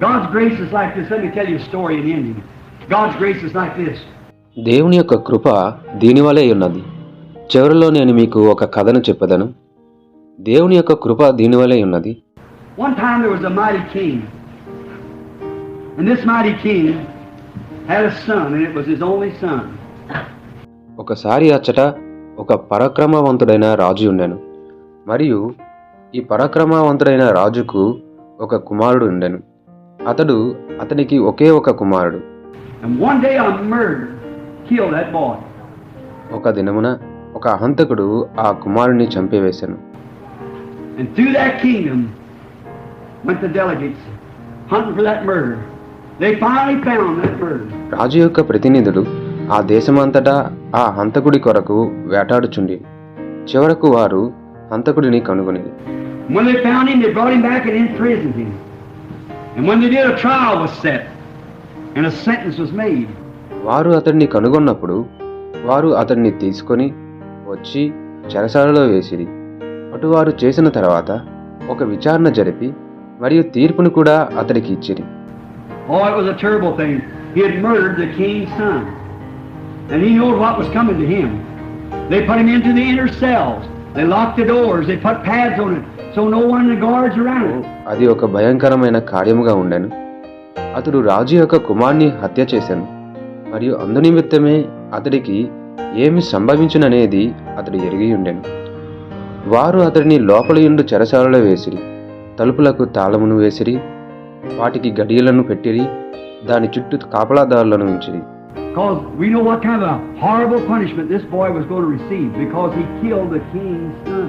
God's grace is like this. Let me tell you a story in ending. God's grace is like this. దేవుని యొక్క కృప దీనివలే ఉన్నది చివరిలో నేను మీకు ఒక కథను చెప్పదను దేవుని యొక్క కృప దీనివలే ఉన్నది One time there was a mighty king. And this mighty king had a son, and it was his only son. ఒకసారి అచ్చట ఒక పరాక్రమవంతుడైన రాజు ఉండెను మరియు ఈ పరాక్రమవంతుడైన రాజుకు ఒక కుమారుడు ఉండెను అతడు అతనికి ఒకే ఒక కుమారుడు. ఒక దినమున ఒక అహంతకుడు ఆ కుమారుణ్ణి చంపేవేశాను రాజు యొక్క ప్రతినిధుడు ఆ దేశమంతటా ఆ హంతకుడి కొరకు వేటాడుచుండి. చివరకు వారు హంతకుడిని కనుగొని వారు అతడిని కనుగొన్నప్పుడు వారు అతడిని తీసుకొని వచ్చి చెరసాలలో వేసిరి. అటువారు చేసిన తర్వాత ఒక విచారణ జరిపి మరియు తీర్పును కూడా అతనికి ఇచ్చిరి. They put pads on it. So no one in the guards around it. అది ఒక భయంకరమైన కార్యముగా ఉండెను అతడు రాజు యొక్క కుమార్ని హత్య చేశాను మరియు అందునిమిత్తమే అతడికి ఏమి సంభవించుననేది అతడు ఎరిగి ఉండెను వారు అతడిని లోపలయుండు చెరసాలలో వేసిరి తలుపులకు తాళమును వేసిరి వాటికి గడియలను పెట్టిరి దాని చుట్టూ కాపలాదారులను ఉంచిరి Because we know what kind of a horrible punishment this boy was going to receive because he killed the king's son.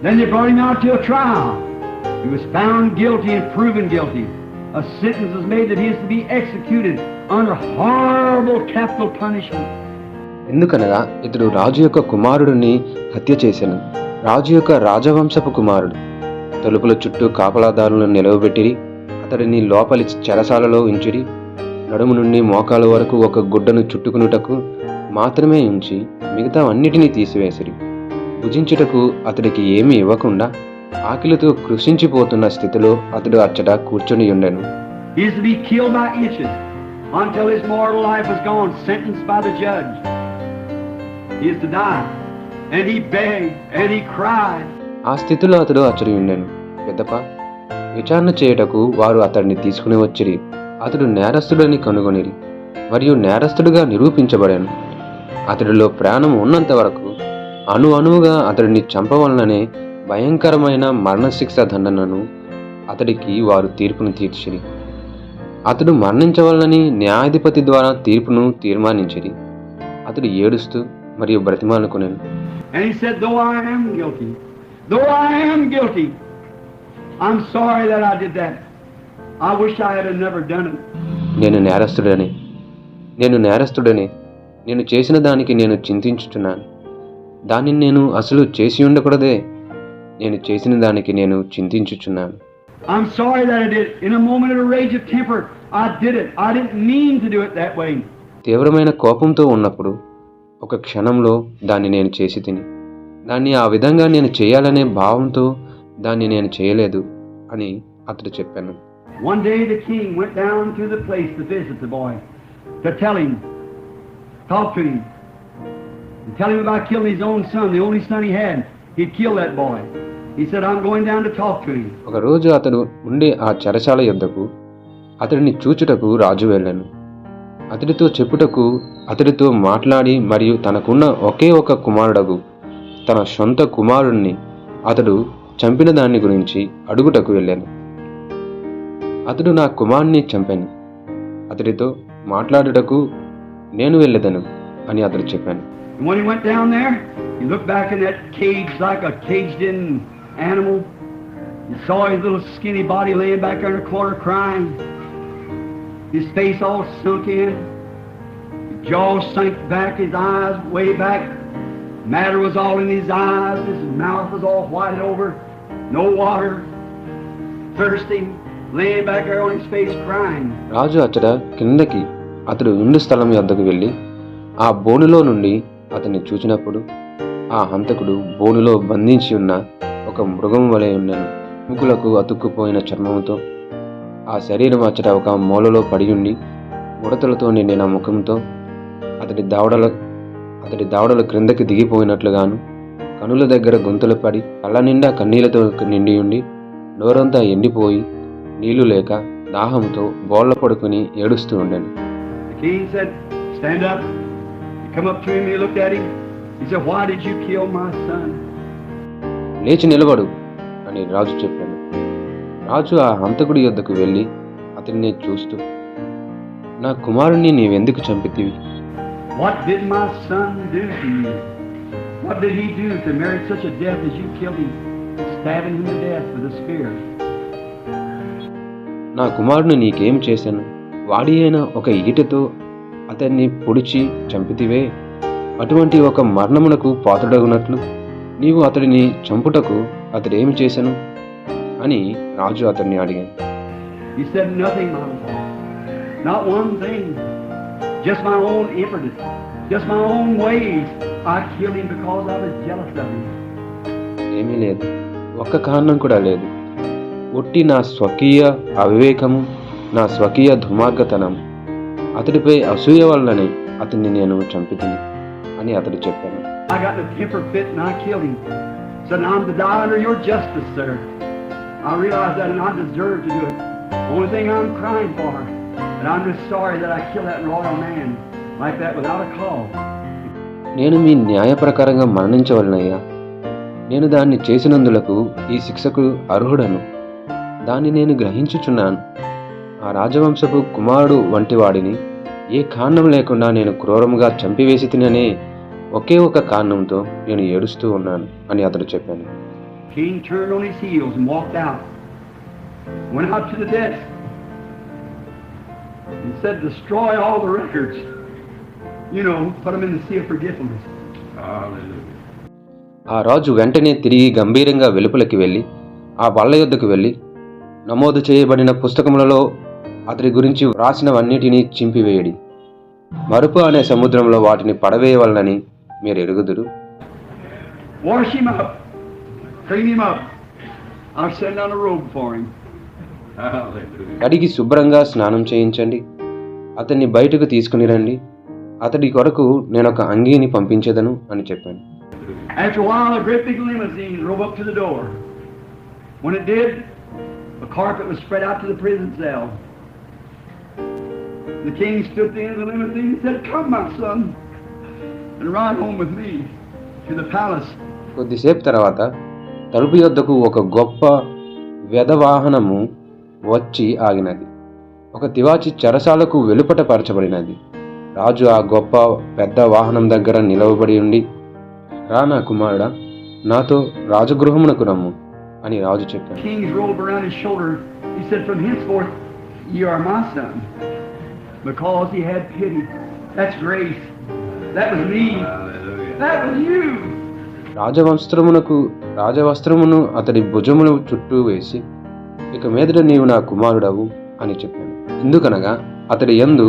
Then they brought him out to a trial. He was found guilty and proven guilty. A sentence was made that he is to be executed under horrible capital punishment. ఎందుకనగా ఇతడు రాజు యొక్క కుమారుడిని హత్య చేశాను రాజు యొక్క రాజవంశపు కుమారుడు తలుపుల చుట్టూ కాపలాదారులను నిలవబెట్టిరి అతడిని లోపలి చెరసాలలో ఉంచిరి నడుము నుండి మోకాల వరకు ఒక గుడ్డను చుట్టుకునుటకు మాత్రమే ఉంచి మిగతా అన్నిటినీ తీసివేసిరి భుజించుటకు అతడికి ఏమీ ఇవ్వకుండా ఆకలితో కృషించిపోతున్న స్థితిలో అతడు అచ్చట కూర్చొని ఉండెను. ఆ స్థితిలో అతడు అచ్చడి ఉండెను. పెద్దప విచారణ చేయుటకు వారు అతడిని తీసుకుని వచ్చిరి. అతడు నేరస్తుడని కనుగొనిరి మరియు నేరస్తుడిగా నిరూపించబడాను. అతడిలో ప్రాణం ఉన్నంత వరకు అణు అణువుగా అతడిని చంపవలననే భయంకరమైన మరణశిక్ష దండనను అతడికి వారు తీర్పును తీర్చిరి అతడు మరణించవలనని న్యాయాధిపతి ద్వారా తీర్పును తీర్మానించిరి అతడు ఏడుస్తూ మరియు బ్రతిమానుకునేను And he said, Though I am guilty, though I am guilty, I'm sorry that I did that. I wish I had never done it. నేను నేరస్తుడని నేను నేరస్తుడని నేను చేసిన దానికి నేను చింతించుచున్నాను దానిని నేను అసలు చేసి ఉండకూడదే నేను చేసిన దానికి నేను చింతించుచున్నాను I'm sorry that I did. In a moment of a rage of temper, I did it. I didn't mean to do it that way. తీవ్రమైన కోపంతో ఉన్నప్పుడు ఒక క్షణంలో దాన్ని నేను చేసి తిని దాన్ని ఆ విధంగా నేను చేయాలనే భావంతో దాన్ని నేను చేయలేదు అని అతడు చెప్పాను One day the king went down to the place to visit the boy, to tell him, talk to him, and tell him about killing his own son, the only son he had. He'd kill that boy. He said, I'm going down to talk to him. ఒక రోజు అతడు ఉండే ఆ చెరసాల యొద్దకు అతడిని చూచుటకు రాజు వెళ్ళాను అతడితో చెప్పుటకు అతడితో మాట్లాడి మరియు తనకున్న ఒకే ఒక కుమారుడగు తన సొంత కుమారుణ్ణి అతడు చంపిన దాని గురించి అడుగుటకు వెళ్ళాను అతడు నా కుమారుణ్ణి చంపాను అతడితో మాట్లాడుటకు నేను వెళ్ళదను అని అతడు చెప్పాను And when he went down there, he looked back in that cage like a caged in animal. He saw his little skinny body laying back there in a corner crying. his face all sunk in, his jaw sank back, his eyes way back. Matter was all in his eyes, his mouth was all whited over, no water, thirsty, laying back there on his face crying. రాజు అచ్చట కిందకి అతడు ఉండు స్థలం యొద్దకు వెళ్ళి ఆ బోనులో నుండి అతన్ని చూచినప్పుడు ఆ హంతకుడు బోనులో బంధించి ఉన్న ఒక మృగం వలె ఉన్నను ముకులకు అతుక్కుపోయిన చర్మంతో ఆ శరీరం అచ్చట ఒక మూలలో పడి ఉండి ముడతలతో నిండిన ముఖంతో అతడి దావడల అతడి దావడలు క్రిందకి దిగిపోయినట్లుగాను కనుల దగ్గర గొంతులు పడి కళ్ళ నిండా కన్నీళ్ళతో నిండి ఉండి నోరంతా ఎండిపోయి నీళ్ళు లేక దాహంతో బోళ్ళ పడుకుని ఏడుస్తూ ఉండాను. లేచి నిలబడు అని రాజు చెప్పాను రాజు ఆ హంతకుడి యొద్దకు వెళ్ళి అతన్ని చూస్తూ నా కుమారుణ్ణి నీవెందుకు చంపితివి? నా కుమారుని నీకేం చేశాను? వాడి అయినా ఒక ఈటతో అతన్ని పొడిచి చంపితివే అటువంటి ఒక మరణమునకు పాత్రుడగునట్లు నీవు అతడిని చంపుటకు అతడేమి చేశాను అని రాజు అతన్ని అడిగాను He said, Nothing, my lord. Not one thing. Just my own impetus. Just my own ways. I killed him because I was jealous of him. ఏమీ లేదు ఒక్క కారణం కూడా లేదు ఒట్టి నా స్వకీయ అవివేకము నా స్వకీయ దుర్మార్గతనం అతడిపై అసూయ వలనని అతన్ని నేను చంపితిని అని అతడు చెప్పాను నేను మీ న్యాయ ప్రకారంగా మరణించవలనయ్యా. నేను దాన్ని చేసినందులకు ఈ శిక్షకు అర్హుడను. దాన్ని నేను గ్రహించుచున్నాను. ఆ రాజవంశపు కుమారుడు వంటి వాడిని ఏ కారణం లేకుండా నేను క్రూరముగా చంపివేసి తినని ఒకే ఒక కారణంతో నేను ఏడుస్తూ ఉన్నాను అని అతడు చెప్పాను. ఆ రాజు వెంటనే తిరిగి గంభీరంగా వెలుపలకి వెళ్ళి ఆ బళ్ళ యుద్ధకు వెళ్ళి నమోదు చేయబడిన పుస్తకములలో అతడి గురించి వ్రాసినవన్నిటినీ చింపివేయడి. మరుపు అనే సముద్రంలో వాటిని పడవేయవలనని మీరు ఎరుగుదురు అడిగి శుభ్రంగా స్నానం చేయించండి. అతన్ని బయటకు తీసుకుని రండి. అతడి కొరకు నేను ఒక అంగీని పంపించదను అని చెప్పాను. The king stood at the end of the limousine and said, Come, my son, and ride home with me to the palace. కొద్దిసేపు తర్వాత తలుపు యొద్దకు ఒక గొప్ప వెధవాహనము వచ్చి ఆగినది. ఒక తివాచి చెరసాలకు వెలుపట పరచబడినది. రాజు ఆ గొప్ప పెద్ద వాహనం దగ్గర నిలవబడి ఉండి రా నా కుమారుడా నాతో రాజగృహమునకు రమ్ము అని రాజు చెప్పాడు. Because he had pity. That's grace. That was me. That was you. రాజవస్త్రమునకు రాజవస్త్రమును అతడి భుజమును చుట్టూ వేసి ఇక మీదట నీవు నా కుమారుడవు అని చెప్పాను ఎందుకనగా అతడి యందు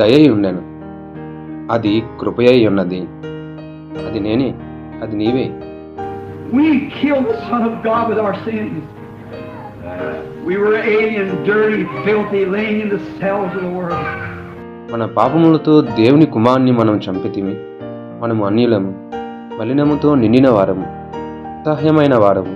దయై ఉండెను అది కృపయై ఉన్నది అది నేనే అది నీవే We killed the Son of God with our sins. We were alien, dirty, filthy, laying in the cells of the world. మన పాపములతో దేవుని కుమారుని మనం చంపితిమి మనము అన్యులము మలినముతో నిండిన వారము అసహ్యమైన వారము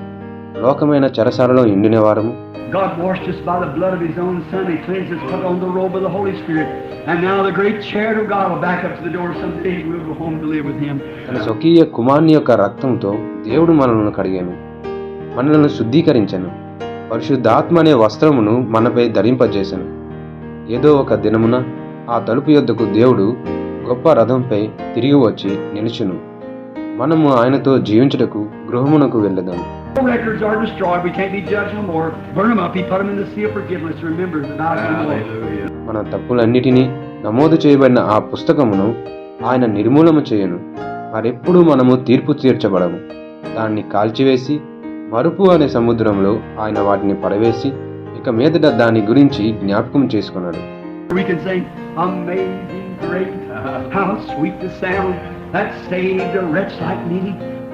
లోకమైన చెరసాలలో ఎండిన వారము God washed us by the blood of His own Son. He cleansed us, put on the robe of the Holy Spirit. And now the great chariot of God will back up to the door someday. We'll go home to live with Him. తన స్వకీయ కుమారుని యొక్క రక్తంతో దేవుడు మనలను కడిగాను మనలను శుద్ధీకరించను పరిశుద్ధాత్మ అనే వస్త్రమును మనపై ధరింపజేశాను ఏదో ఒక దినమున ఆ తలుపు యొద్దకు దేవుడు గొప్ప రథంపై తిరిగి వచ్చి నిలుచును మనము ఆయనతో జీవించుటకు గృహమునకు వెళ్ళదాము All records are destroyed. We can't be judged no more. Burn them up. He put them in the sea of forgiveness. Remember that I can know. Hallelujah. మన తప్పులన్నిటినీ నమోదు చేయబడిన ఆ పుస్తకమును ఆయన నిర్మూలన చేయను మరెప్పుడు మనము తీర్పు తీర్చబడము దాన్ని కాల్చివేసి మరుపు అనే సముద్రంలో ఆయన వాటిని పడవేసి ఇక మీదట దాని గురించి జ్ఞాపకం చేసుకున్నాడు How sweet the.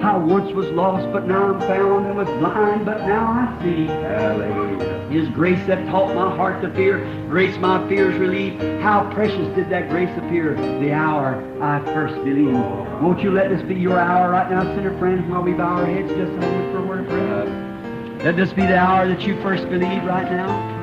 I once was lost, but now I'm found, and was blind, but now I see. Hallelujah. His grace that taught my heart to fear, grace my fears relieved. How precious did that grace appear the hour I first believed. Won't you let this be your hour right now, sinner friends, while we bow our heads just a moment for a word of prayer? Uh, let this be the hour that you first believed right now.